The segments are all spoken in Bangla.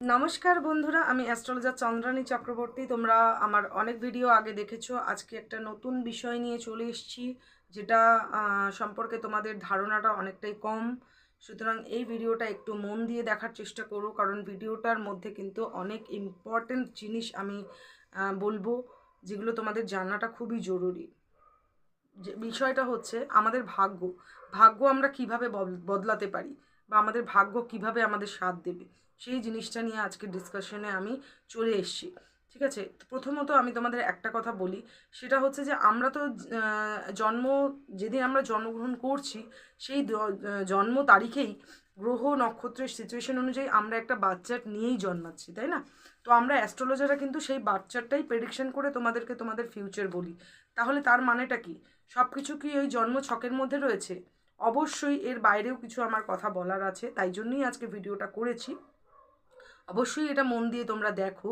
নমস্কার বন্ধুরা, আমি অ্যাস্ট্রোলজার চন্দ্রানী চক্রবর্তী। তোমরা আমার অনেক ভিডিও আগে দেখেছ। আজকে একটা নতুন বিষয় নিয়ে চলে এসেছি, যেটা সম্পর্কে তোমাদের ধারণাটা অনেকটাই কম। সুতরাং এই ভিডিওটা একটু মন দিয়ে দেখার চেষ্টা করো, কারণ ভিডিওটার মধ্যে কিন্তু অনেক ইম্পর্টেন্ট জিনিস আমি বলব, যেগুলো তোমাদের জানাটা খুবই জরুরি। যে বিষয়টা হচ্ছে, আমাদের ভাগ্য। ভাগ্য আমরা কীভাবে বদলাতে পারি? বা আমাদের ভাগ্য কীভাবে আমাদের সাথ দেবে? সেই জিনিসটা নিয়ে আজকে ডিসকাশনে আমি চলে এসেছি। ঠিক আছে? প্রথমত আমি তোমাদের একটা কথা বলি, সেটা হচ্ছে যে আমরা তো জন্ম, যেদিন আমরা জন্মগ্রহণ করছি, সেই জন্ম তারিখেই গ্রহ নক্ষত্রের সিচুয়েশন অনুযায়ী আমরা একটা বাচ্চার নিয়েই জন্মাচ্ছি, তাই না? তো আমরা অ্যাস্ট্রোলজাররা কিন্তু সেই বাচ্চারটাই প্রেডিকশন করে তোমাদেরকে তোমাদের ফিউচার বলি। তাহলে তার মানেটা কি? সব কিছু কি ওই জন্ম ছকের মধ্যে রয়েছে? অবশ্যই এর বাইরেও কিছু আমার কথা বলার আছে, তাই জন্যই আজকে ভিডিওটা করেছি। অবশ্যই এটা মন দিয়ে তোমরা দেখো।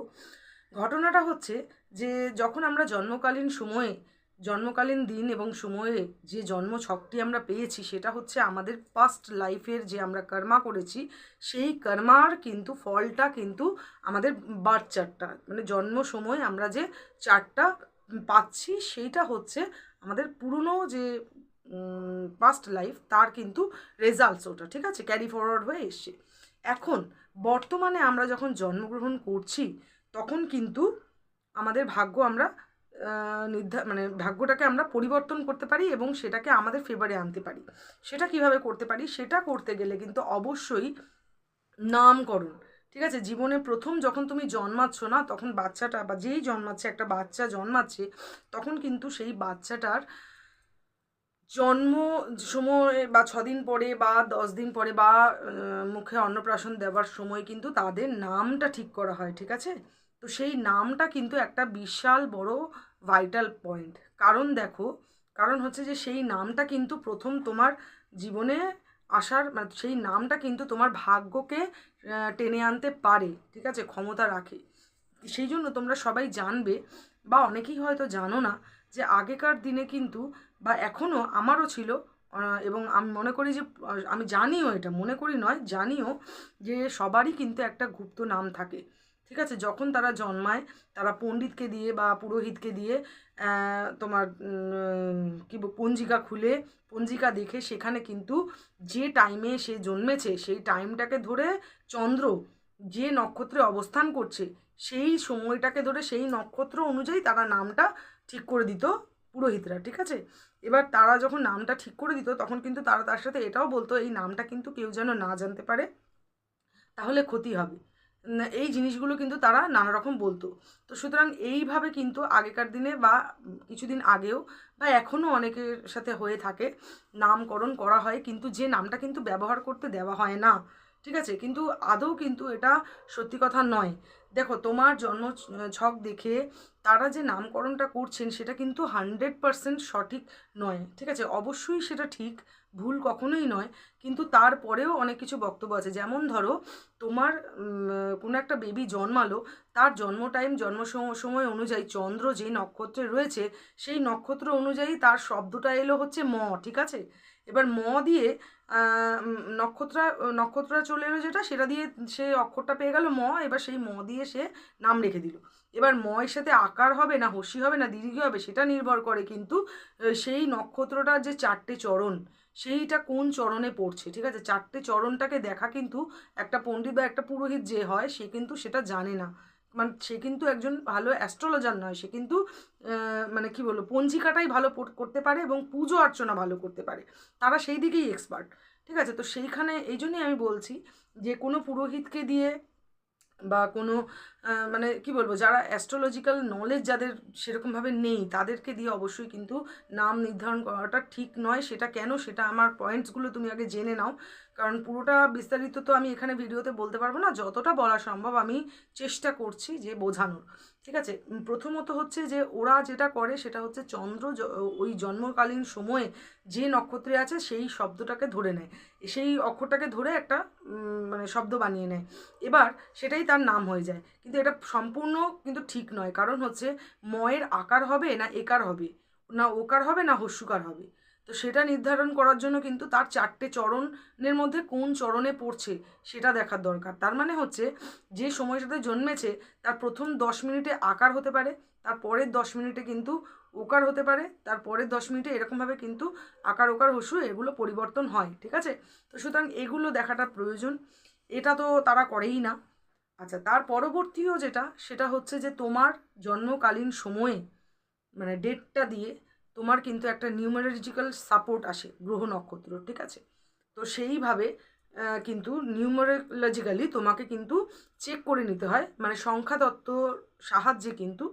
ঘটনাটা হচ্ছে যে, যখন আমরা জন্মকালীন সময়ে, জন্মকালীন দিন এবং সময়ে যে জন্ম ছকটি আমরা পেয়েছি, সেটা হচ্ছে আমাদের পাস্ট লাইফের যে আমরা কর্মা করেছি, সেই কর্মার কিন্তু ফলটা কিন্তু আমাদের বার্থ চার্টটা মানে জন্ম সময় আমরা যে চারটা পাচ্ছি, সেইটা হচ্ছে আমাদের পুরনো যে পাস্ট লাইফ তার কিন্তু রেজাল্টস ওটা, ঠিক আছে? ক্যারি ফরওয়ার্ড হয়ে এসছে। এখন বর্তমানে আমরা যখন জন্মগ্রহণ করছি, তখন কিন্তু আমাদের ভাগ্য আমরা নির্ধার মানে ভাগ্যটাকে আমরা পরিবর্তন করতে পারি এবং সেটাকে আমাদের ফেভারে আনতে পারি। সেটা কীভাবে করতে পারি? সেটা করতে গেলে কিন্তু অবশ্যই নামকরণ, ঠিক আছে? জীবনে প্রথম যখন তুমি জন্মাচ্ছ না, তখন বাচ্চাটা বা যেই জন্মাচ্ছে, একটা বাচ্চা জন্মাচ্ছে, তখন কিন্তু সেই বাচ্চাটার জন্ম সময় বা ছদিন পরে বা দশ দিন পরে বা মুখে অন্নপ্রাশন দেওয়ার সময় কিন্তু তাদের নামটা ঠিক করা হয়, ঠিক আছে? তো সেই নামটা কিন্তু একটা বিশাল বড় ভাইটাল পয়েন্ট কারণ দেখো, কারণ হচ্ছে যে সেই নামটা কিন্তু প্রথম তোমার জীবনে আসার মানে সেই নামটা কিন্তু তোমার ভাগ্যকে টেনে আনতে পারে, ঠিক আছে? ক্ষমতা রাখে। সেই জন্য তোমরা সবাই জানবে বা অনেকেই হয়তো জানো না যে আগেকার দিনে কিন্তু বা এখনও আমারও ছিল এবং আমি মনে করি যে আমি জানিও এটা, মনে করি নয়, জানিও যে সবারই কিন্তু একটা গুপ্ত নাম থাকে। ঠিক আছে? যখন তারা জন্মায়, তারা পণ্ডিতকে দিয়ে বা পুরোহিতকে দিয়ে তোমার কি পঞ্জিকা খুলে, পঞ্জিকা দেখে সেখানে কিন্তু যে টাইমে সে জন্মেছে, সেই টাইমটাকে ধরে চন্দ্র যে নক্ষত্রে অবস্থান করছে, সেই সময়টাকে ধরে সেই নক্ষত্র অনুযায়ী তারা নামটা ঠিক করে দিত। পুরোহিতরা, ঠিক আছে? এবার তারা যখন নামটা ঠিক করে দিত, তখন কিন্তু তারা তার সাথে এটাও বলতো, এই নামটা কিন্তু কেউ যেন না জানতে পারে, তাহলে ক্ষতি হবে। এই জিনিসগুলো কিন্তু তারা নানা রকম বলতো। তো সুতরাং এইভাবে কিন্তু আগেকার দিনে বা কিছুদিন আগেও বা এখনও অনেকের সাথে হয়ে থাকে, নামকরণ করা হয়, কিন্তু যে নামটা কিন্তু ব্যবহার করতে দেওয়া হয় না, ঠিক আছে? কিন্তু আদৌ কিন্তু এটা সত্যি কথা নয়। দেখো, তোমার জন্ম ছক দেখে তারা যে নামকরণটা করছেন সেটা কিন্তু হান্ড্রেড পারসেন্ট সঠিক নয়, ঠিক আছে? অবশ্যই সেটা ঠিক, ভুল কখনোই নয়, কিন্তু তারপরেও অনেক কিছু বক্তব্য আছে। যেমন ধরো, তোমার কোনো একটা বেবি জন্মালো, তার জন্ম টাইম জন্ম সম- সময় অনুযায়ী চন্দ্র যে নক্ষত্রে রয়েছে, সেই নক্ষত্র অনুযায়ী তার শব্দটা এলো হচ্ছে ম, ঠিক আছে? এবার ম দিয়ে নক্ষত্রা নক্ষত্রা চলে এলো যেটা, সেটা দিয়ে সে অক্ষরটা পেয়ে গেল ম, এবার সেই ম দিয়ে সে নাম রেখে দিল। এবার ময়ের সাথে আকার হবে না হসি হবে না, দীর্ঘ হবে, সেটা নির্ভর করে কিন্তু সেই নক্ষত্রটার যে চারটে চরণ, সেইটা কোন চরণে পড়ছে, ঠিক আছে? চারটে চরণটাকে দেখা কিন্তু একটা পণ্ডিত বা একটা পুরোহিত যে হয়, সে কিন্তু সেটা জানে না। মানে সে কিন্তু একজন ভালো অ্যাস্ট্রোলজার নয়, সে কিন্তু মানে কি বলব, পঞ্জিকাটাই ভালো করতে পারে এবং পুজো অর্চনা ভালো করতে পারে। তারা সেই দিকেই এক্সপার্ট ঠিক আছে? তো সেইখানে, এই জন্যই আমি বলছি যে কোনো পুরোহিতকে দিয়ে বা কোনো মানে কি বলব, যারা অ্যাস্ট্রোলজিক্যাল নলেজ যাদের সেরকমভাবে নেই, তাদেরকে দিয়ে অবশ্যই কিন্তু নাম নির্ধারণ করাটা ঠিক নয়। সেটা কেন? সেটা আমার পয়েন্টসগুলো তুমি আগে জেনে নাও। কারণ পুরোটা বিস্তারিত তো আমি এখানে ভিডিওতে বলতে পারব না। যতটা বলা সম্ভব আমি চেষ্টা করছি যে বোঝানোর। ঠিক আছে? প্রথমত হচ্ছে যে ওরা যেটা করে সেটা হচ্ছে চন্দ্র ওই জন্মকালীন সময়ে যে নক্ষত্রে আছে সেই শব্দটাকে ধরে নেয়। সেই অক্ষরটাকে ধরে একটা মানে শব্দ বানিয়ে নেয়। এবার সেটাই তার নাম হয়ে যায়। কিন্তু এটা সম্পূর্ণ কিন্তু ঠিক নয়। কারণ হচ্ছে ময়ের আকার হবে না একার হবে। না ওকার হবে না হস্যুকার হবে। তো সেটা নির্ধারণ করার জন্য কিন্তু তার চারটে চরণের মধ্যে কোন চরণে পড়ছে সেটা দেখার দরকার। তার মানে হচ্ছে যে সময়টাতে জন্মেছে, তার প্রথম দশ মিনিটে আকার হতে পারে, তার পরের দশ মিনিটে কিন্তু ওকার হতে পারে, তার পরের দশ মিনিটে এরকমভাবে কিন্তু আকার ওকার হসু, এগুলো পরিবর্তন হয়, ঠিক আছে? তো সুতরাং এগুলো দেখাটা প্রয়োজন, এটা তো তারা করেই না। আচ্ছা তার পরবর্তীও যেটা, সেটা হচ্ছে যে তোমার জন্মকালীন সময়ে মানে ডেটটা দিয়ে তোমার কিন্তু একটা নিউমারোলজিক্যাল সাপোর্ট আসে গ্রহ নক্ষত্র, ঠিক আছে? তো সেইভাবে কিন্তু নিউমারোলজিক্যালি তোমাকে কিন্তু চেক করে নিতে হয়। মানে সংখ্যা তত্ত্বর সাহায্যে কিন্তু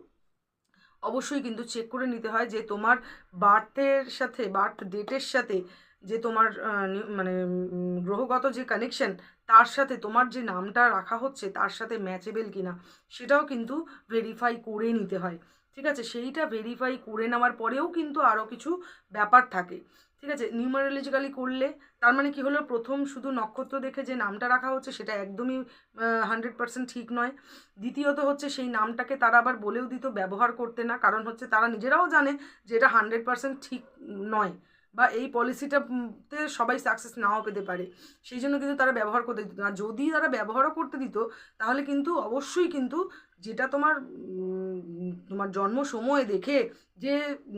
অবশ্যই কিন্তু চেক করে নিতে হয় যে তোমার বার্থের সাথে বার্থ ডেটের সাথে যে তোমার মানে গ্রহগত যে কানেকশন তার সাথে তোমার যে নামটা রাখা হচ্ছে, তার সাথে ম্যাচেবেল কিনা, সেটাও কিন্তু ভেরিফাই করে নিতে হয়। ঠিক আছে? সেইটা ভেরিফাই করে নেওয়ার পরেও কিন্তু আরও কিছু ব্যাপার থাকে। ঠিক আছে? নিউমারোলজিক্যালি করলে, তার মানে কি হলো? প্রথম শুধু নক্ষত্র দেখে যে নামটা রাখা হচ্ছে, সেটা একদমই হান্ড্রেড পার্সেন্ট ঠিক নয়। দ্বিতীয়ত হচ্ছে সেই নামটাকে তারা আবার বলেও দিত ব্যবহার করতে না, কারণ হচ্ছে তারা নিজেরাও জানে যে এটা হান্ড্রেড পার্সেন্ট ঠিক নয়। বা এই পলিসিটাতে সবাই সাকসেস নাও পেতে পারে। সেই জন্য কিন্তু তারা ব্যবহার করতে দিত না। যদি তারা ব্যবহারও করতে দিত, তাহলে কিন্তু অবশ্যই কিন্তু যেটা তোমার তোমার জন্ম সময় দেখে যে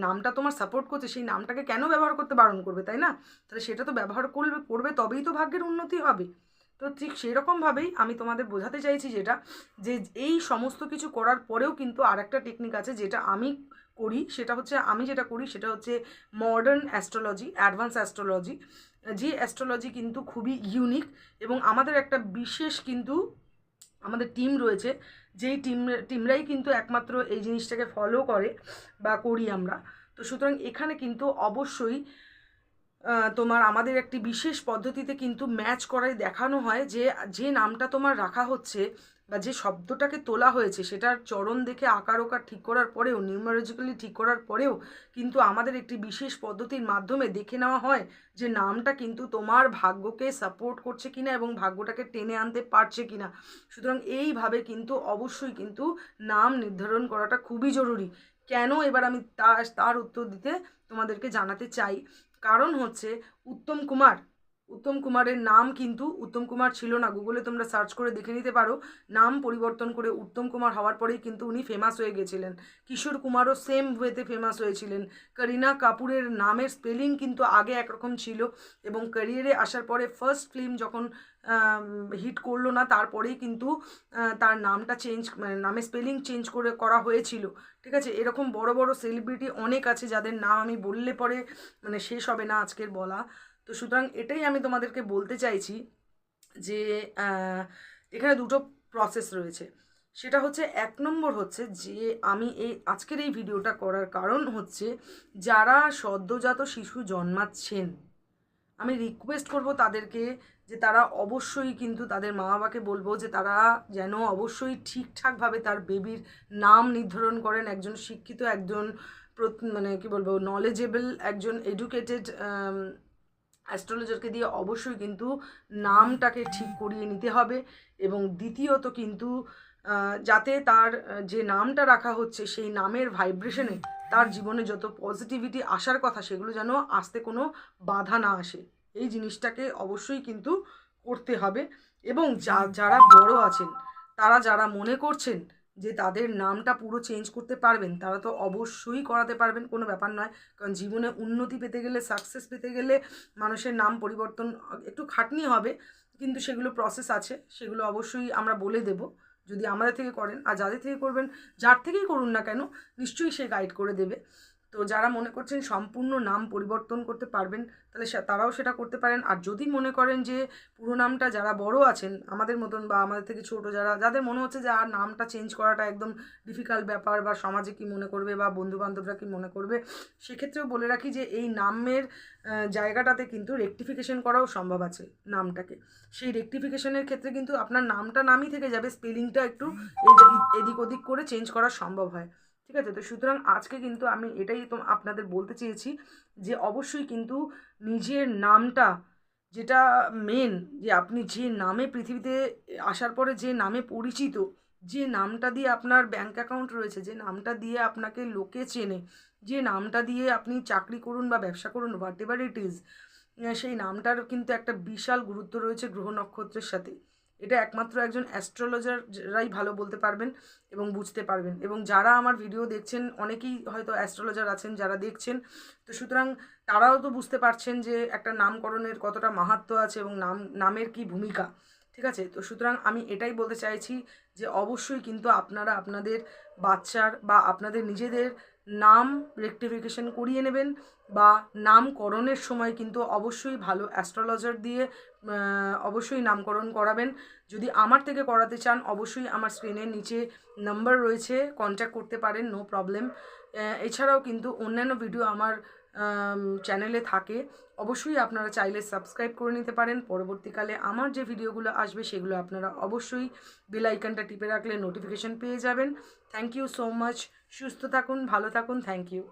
নামটা তোমার সাপোর্ট করছে, সেই নামটাকে কেন ব্যবহার করতে বারণ করবে, তাই না? তাহলে সেটা তো ব্যবহার করবে করবে তবেই তো ভাগ্যের উন্নতি হবে। তো ঠিক সেই রকমভাবেই আমি তোমাদের বোঝাতে চাইছি যেটা, যে এই সমস্ত কিছু করার পরেও কিন্তু আর একটা টেকনিক আছে যেটা আমি করি, সেটা হচ্ছে আমি যেটা করি সেটা হচ্ছে মডার্ন অ্যাস্ট্রোলজি অ্যাডভান্স অ্যাস্ট্রোলজি যে অ্যাস্ট্রোলজি কিন্তু খুবই ইউনিক এবং আমাদের একটা বিশেষ কিন্তু আমাদের টিম রয়েছে, যেই টিম টিমরাই কিন্তু একমাত্র এই জিনিসটাকে ফলো করে বা করি আমরা। তো সুতরাং এখানে কিন্তু অবশ্যই তোমার আমাদের একটি বিশেষ পদ্ধতিতে কিন্তু ম্যাচ করাই দেখানো হয় যে যে নামটা তোমার রাখা হচ্ছে বা যে শব্দটাকে তোলা হয়েছে, সেটার চরণ দেখে আকার ওকার ঠিক করার পরেও নিউমারোলজিক্যালি ঠিক করার পরেও কিন্তু আমাদের একটি বিশেষ পদ্ধতির মাধ্যমে দেখে নেওয়া হয় যে নামটা কিন্তু তোমার ভাগ্যকে সাপোর্ট করছে কিনা এবং ভাগ্যটাকে টেনে আনতে পারছে কিনা। সুতরাং এইভাবে কিন্তু অবশ্যই কিন্তু নাম নির্ধারণ করাটা খুবই জরুরি। কেন এবার আমি তার তার উত্তর দিতে তোমাদেরকে জানাতে চাই? কারণ হচ্ছে, উত্তম কুমার উত্তম কুমারের নাম কিন্তু উত্তম কুমার ছিল না। গুগলে তোমরা সার্চ করে দেখে নিতে পারো। নাম পরিবর্তন করে উত্তম কুমার হওয়ার পরেই কিন্তু উনি ফেমাস হয়ে গেছিলেন। কিশোর কুমারও সেম ওয়েতে ফেমাস হয়েছিলেন। করিনা কাপুরের নামের স্পেলিং কিন্তু আগে একরকম ছিল এবং ক্যারিয়ারে আসার পরে ফার্স্ট ফিল্ম যখন হিট করল না, তারপরেই কিন্তু তার নামটা চেঞ্জ মানে নামের স্পেলিং চেঞ্জ করে করা হয়েছিল। ঠিক আছে? এরকম বড় বড় সেলিব্রিটি অনেক আছে যাদের নাম আমি বললে পরে মানে শেষ হবে না আজকের বলা। তো সুতরাং এটাই আমি তোমাদেরকে বলতে চাইছি যে এখানে দুটো প্রসেস রয়েছে। সেটা হচ্ছে, এক নম্বর হচ্ছে যে, আমি এই, আজকের এই ভিডিওটা করার কারণ হচ্ছে, যারা সদ্যজাত শিশু জন্মাচ্ছেন, আমি রিকোয়েস্ট করব তাদেরকে যে তারা অবশ্যই কিন্তু তাদের মা বাবাকে বলব যে তারা যেন অবশ্যই ঠিকঠাকভাবে তার বেবির নাম নির্ধারণ করেন, একজন শিক্ষিত, একজন মানে কি বলব নলেজেবল একজন এডুকেটেড অ্যাস্ট্রোলজারকে দিয়ে অবশ্যই কিন্তু নামটাকে ঠিক করিয়ে নিতে হবে এবং দ্বিতীয়ত কিন্তু যাতে তার যে নামটা রাখা হচ্ছে সেই নামের ভাইব্রেশনে তার জীবনে যত পজিটিভিটি আসার কথা সেগুলো যেন আসতে কোনো বাধা না আসে। এই জিনিসটাকে অবশ্যই কিন্তু করতে হবে এবং যা, যারা বড় আছেন, তারা যারা মনে করছেন যে তাদের নামটা পুরো চেঞ্জ করতে পারবেন, তারা তো অবশ্যই করাতে পারবেন, কোনো ব্যাপার নয়। কারণ জীবনে উন্নতি পেতে গেলে সাকসেস পেতে গেলে মানুষের নাম পরিবর্তন একটু খাটনি হবে, কিন্তু সেগুলো প্রসেস আছে, সেগুলো অবশ্যই আমরা বলে দেব। যদি আমাদের থেকে করেন, আর যাদের থেকে করবেন, যার থেকেই করুন না কেন, নিশ্চয়ই সে গাইড করে দেবে। তো যারা মনে করছেন সম্পূর্ণ নাম পরিবর্তন করতে পারবেন তাহলে তারাও সেটা করতে পারেন। আর যদি মনে করেন যে পুরো নামটা যারা বড় আছেন আমাদের মতন বা আমাদের থেকে ছোট যারা যাদের মনে হচ্ছে যে আর নামটা চেঞ্জ করাটা একদম ডিফিকাল্ট ব্যাপার বা সমাজে কি মনে করবে বা বন্ধু বান্ধবরা কি মনে করবে সেক্ষেত্রেও বলে রাখি যে এই নামের জায়গাটাতে কিন্তু রেকটিফিকেশন করাও সম্ভব আছে নামটাকে। সেই রেকটিফিকেশনের ক্ষেত্রে কিন্তু আপনার নামটা নামই থেকে যাবে স্পেলিংটা একটু এদ- এদিক ওদিক করে চেঞ্জ করা সম্ভব হয়। ঠিক আছে? তো সুতরাং আজকে কিন্তু আমি এটাই তো আপনাদের বলতে চেয়েছি যে অবশ্যই কিন্তু নিজের নামটা যেটা মেন যে আপনি যে নামে পৃথিবীতে আসার পরে যে নামে পরিচিত, যে নামটা দিয়ে আপনার ব্যাংক অ্যাকাউন্ট রয়েছে, যে নামটা দিয়ে আপনাকে লোকে চেনে, যে নামটা দিয়ে আপনি চাকরি করুন বা ব্যবসা করুন হোয়াট এভার ইট ইজ সেই নামটার কিন্তু একটা বিশাল গুরুত্ব রয়েছে গ্রহ নক্ষত্রের সাথে। এটা একমাত্র একজন অ্যাস্ট্রোলজাররাই ভালো বলতে পারবেন এবং বুঝতে পারবেন। এবং যারা আমার ভিডিও দেখছেন, অনেকেই হয়তো অ্যাস্ট্রোলজার আছেন যারা দেখছেন, তো সুতরাং তারাও তো বুঝতে পারছেন যে একটা নামকরণের কতটা মাহাত্ম আছে এবং নাম, নামের কি ভূমিকা। ঠিক আছে? তো সুতরাং আমি এটাই বলতে চাইছি যে অবশ্যই কিন্তু আপনারা আপনাদের বাচ্চার বা আপনাদের নিজেদের নাম রেকটিফিকেশন করিয়ে নেবেন বা নামকরণের সময় কিন্তু অবশ্যই ভালো অ্যাস্ট্রোলজার দিয়ে অবশ্যই নামকরণ করাবেন। যদি আমার থেকে করাতে চান, অবশ্যই আমার স্ক্রিনের নিচে নাম্বার রয়েছে কন্ট্যাক্ট করতে পারেন নো প্রবলেম এছাড়াও কিন্তু অন্যান্য ভিডিও আমার চ্যানেলে থাকে। অবশ্যই আপনারা চাইলে সাবস্ক্রাইব করে নিতে পারেন। পরবর্তীকালে আমার যে ভিডিওগুলো আসবে, সেগুলো আপনারা অবশ্যই বেল আইকনটা টিপে রাখলে নোটিফিকেশন পেয়ে যাবেন। থ্যাংক ইউ সো মাচ সুস্থ থাকুন ভালো থাকুন. Thank you